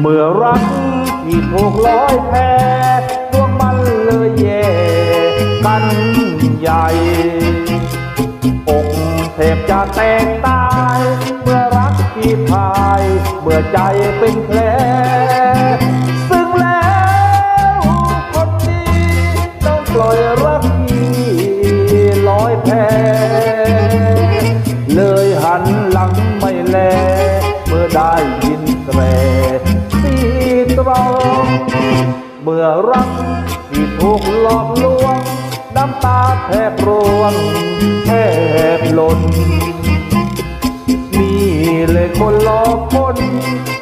เมื่อรักที่ถูกลอยแพดวงมันเลยแย่กันใหญ่อกเทพจะแตกตาย เมื่อรักที่พาย เมื่อใจเป็นแผลซึ่งแล้วคนดีต้องปล่อยรักที่ลอยแพเลยหันหลังไม่แล เมื่อได้ยินแตร มื่อรักที่ถูกหลอกลวง น้ำตาแทบร่วงแทบหล่นนี่เลยคนหลอกคน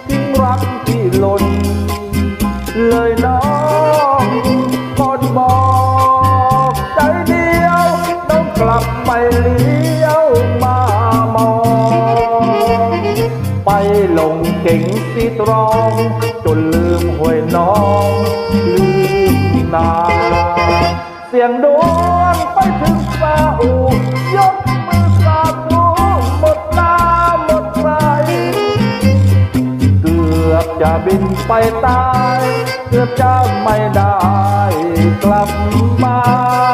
ทิ้งรักที่หล่นเลยน้ ลงเก่งสีตรอง จนลืมห้วยน้องลืมนาเสียงดวงไปถึงฟ้าอูยกมือสาธุหมดหน้าหมดใจเกือบจะบินไปตาย เกือบจะไม่ได้กลับมา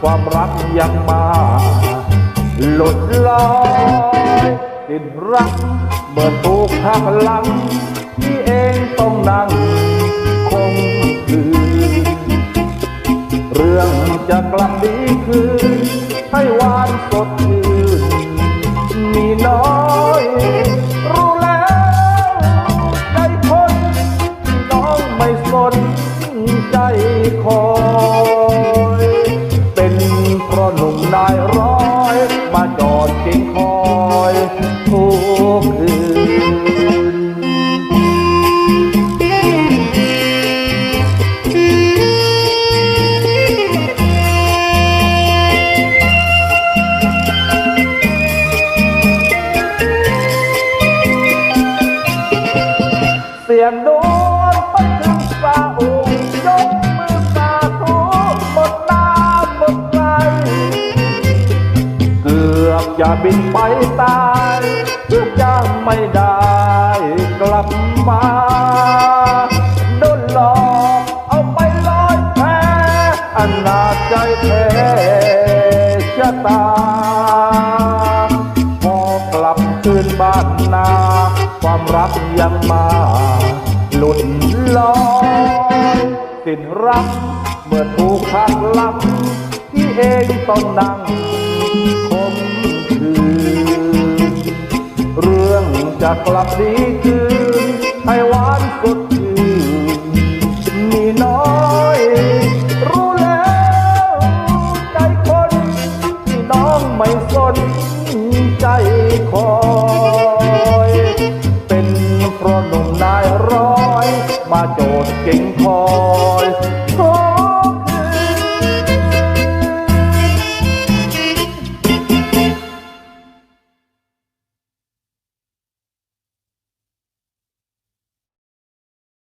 ความรักยังมาหลุดลอยสิ้นรักเมื่อถูกหักหลังที่เองต้องนั่งคงคืนเรื่องจะกลับดีคืนให้หวานสดชื่นมีน้อยรู้แล้วใจคนน้องไม่สนใจคอ อบจะบินไปตายเพื่อจะไม่ได้กลับมาโดนหลอกเอาไปลอยแพอันนาใจแท้ชะตา พอกลับคืนบ้านนา ความรักยังมาหลุดลอยสิ้นรักเมื่อถูกหักหลังที่เองต้องนั่ง จะกลับดีคืนให้หวานสดชื่นมีน้อย รู้แล้วใจคนที่น้องไม่สนใจคอย เป็นเพราะหนุ่มนายร้อย มาโจดเก่งคอย